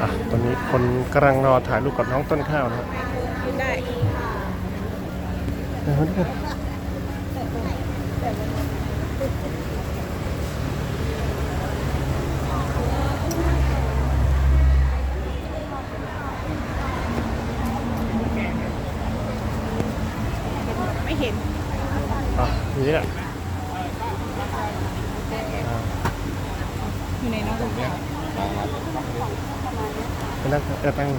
อะตอนนี้คนกำลังรอถ่ายรูปกับน้องต้นข้าวนะครับได้ม่เห็นอะนี่แหละ đang đang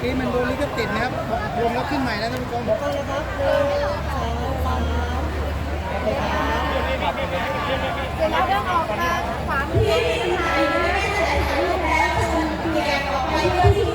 กี้มันโดนลิขติดนะครับรวมแล้วขึ้นใหม่แล้วท่านผู้ชมขอบคุณครับหนึ่งสองสามเดี๋ยวเราเริ่ออกมาขวางที่ไทยไม่ได้ใส่ถุงแล้วคุณเกออกไปเพื่อที่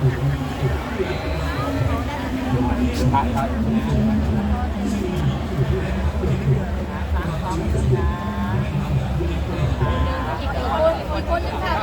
อีกคนอีกคนนึงค่ะ